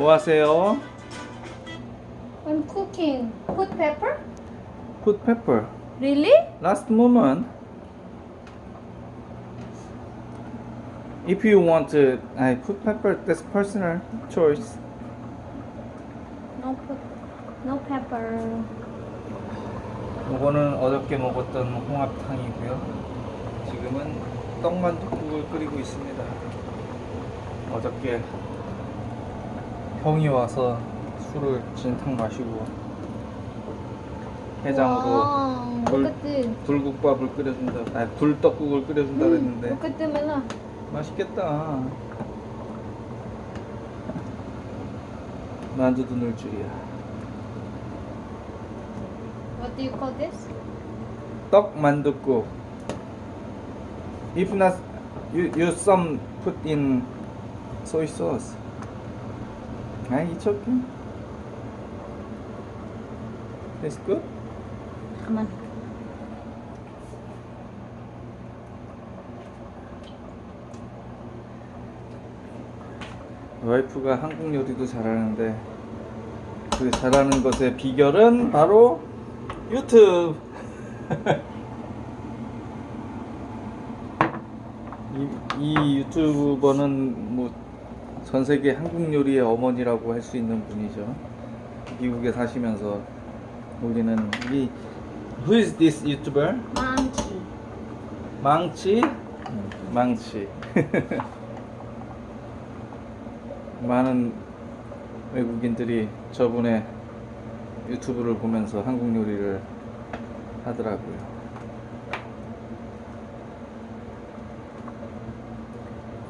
뭐 하세요? When cooking, put pepper? Put pepper. Really? Last moment. If you want to, I put pepper. That's personal choice. No put, no pepper. 이거는 어저께 먹었던 홍합탕이고요. 지금은 떡만둣국을 끓이고 있습니다. 어저께 형이 와서 술을 진탕 마시고 해장으로 this. 불국밥을 끓여준다. 아니 불떡국을 끓여준다 그랬는데 Ella. 맛있겠다. 만두도 넣을 줄이야. What do you call this? 떡 만둣국. If not, you you some put in soy sauce. Ah, it's okay. It's good. Come on. 와이프가 한국 요리도 잘하는데 그 잘하는 것의 비결은 바로 유튜브. 이, 이 유튜버는 뭐 전 세계 한국 요리의 어머니라고 할 수 있는 분이죠. 미국에 사시면서 우리는 이 Who is this YouTuber? Monkey. 망치? 망치. 많은 외국인들이 저분의 유튜브를 보면서 한국 요리를 하더라고요.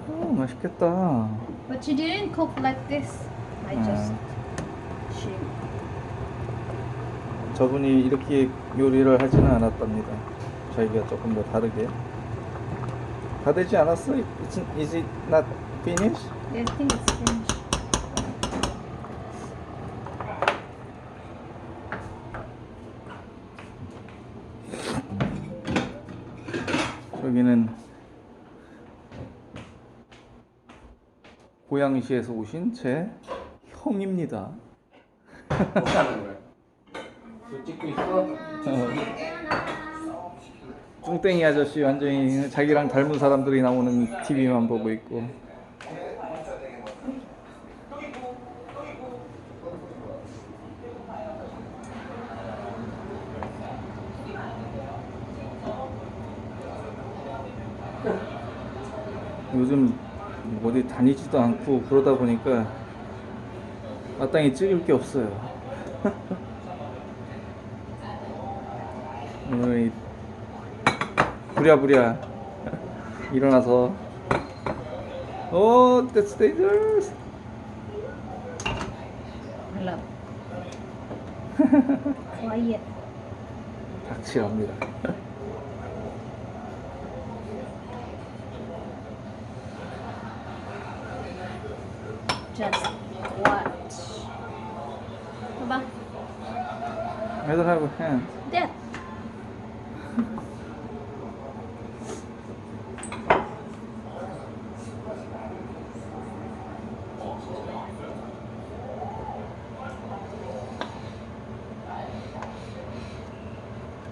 오, 맛있겠다. But she didn't cook like this. I just. She. 저분이 이렇게 요리를 하지는 않았답니다. 저희가 조금 더 다르게. 다 되지 않았어? It's, is it not finished? I think it's finished. 여기는 고양시에서 오신 제 형입니다. 어떻게 하는 거야? 너 찍고 있어? 뚱땡이 아저씨 완전히 자기랑 닮은 사람들이 나오는 TV만 보고 있고 요즘 어디 다니지도 않고 그러다 보니까 마땅히 찍을 게 없어요. 오늘 이 부랴부랴 일어나서 오, that's dangerous. Hello. Quiet. 닥치랍니다. Just watch. Baba. 애들하고 해. There.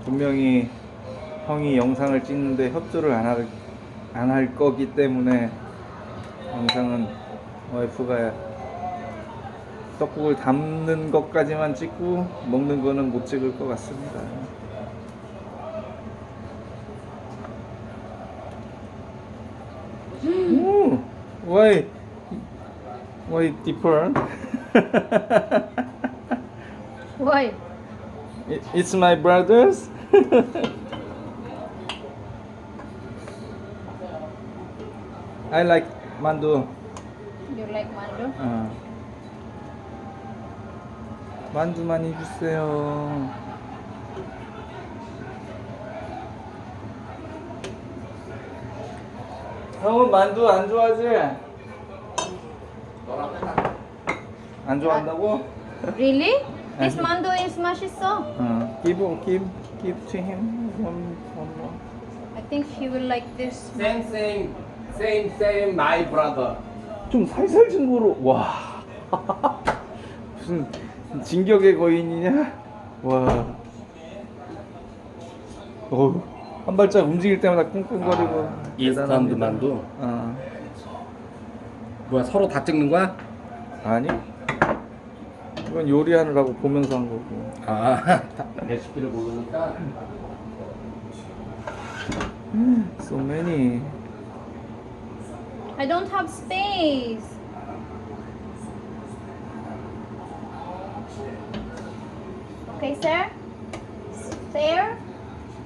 분명히 형이 영상을 찍는데 협조를 안 할 거기 때문에 영상은 와이프가 떡국을 담는 것까지만 찍고 먹는 거는 못 찍을 것 같습니다. 오, why why different? Why? It- It's my brothers. I like mandu. You like mandu? 어. 만두 많이 주세요. 형은 만두 안 좋아하지? 안 좋아한다고? Really? This Uh-huh. mandu is 맛있어. 어. Give, give, give to him one, one more. I think he will like this. same same same same my brother 좀 살살 진 거로 와. 무슨 진격의 거인이냐? 와. 어우, 한 발짝 움직일 때마다 꿍꿍거리고. 아, 인스턴트 만두. 어. 뭐야 서로 다 찍는 거야? 아니? 이건 요리하느라고 보면서 한 거고. 아 레시피를 모르니까. So many. I don't have space. Okay, sir? Fair?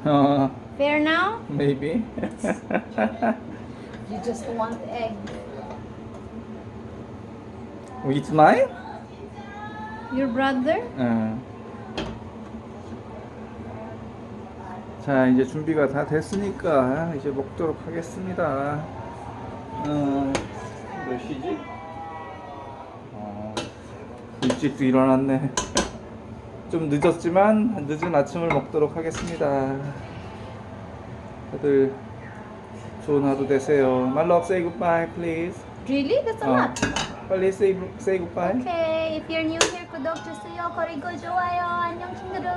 어, Fair now? maybe. You just want egg. It's mine? Your brother? 어. 자, 이제 준비가 다 됐으니까 이제 먹도록 하겠습니다. 어, 몇 시지? 어, 일찍도 일어났네. 좀 늦었지만 늦은 아침을 먹도록 하겠습니다. 다들 좋은 하루 되세요. My love, say goodbye, please. Really? That's a 어, lot. 빨리 say, say goodbye. Okay, if you're new here, 구독 주세요. 그리고 좋아요. 안녕 친구들.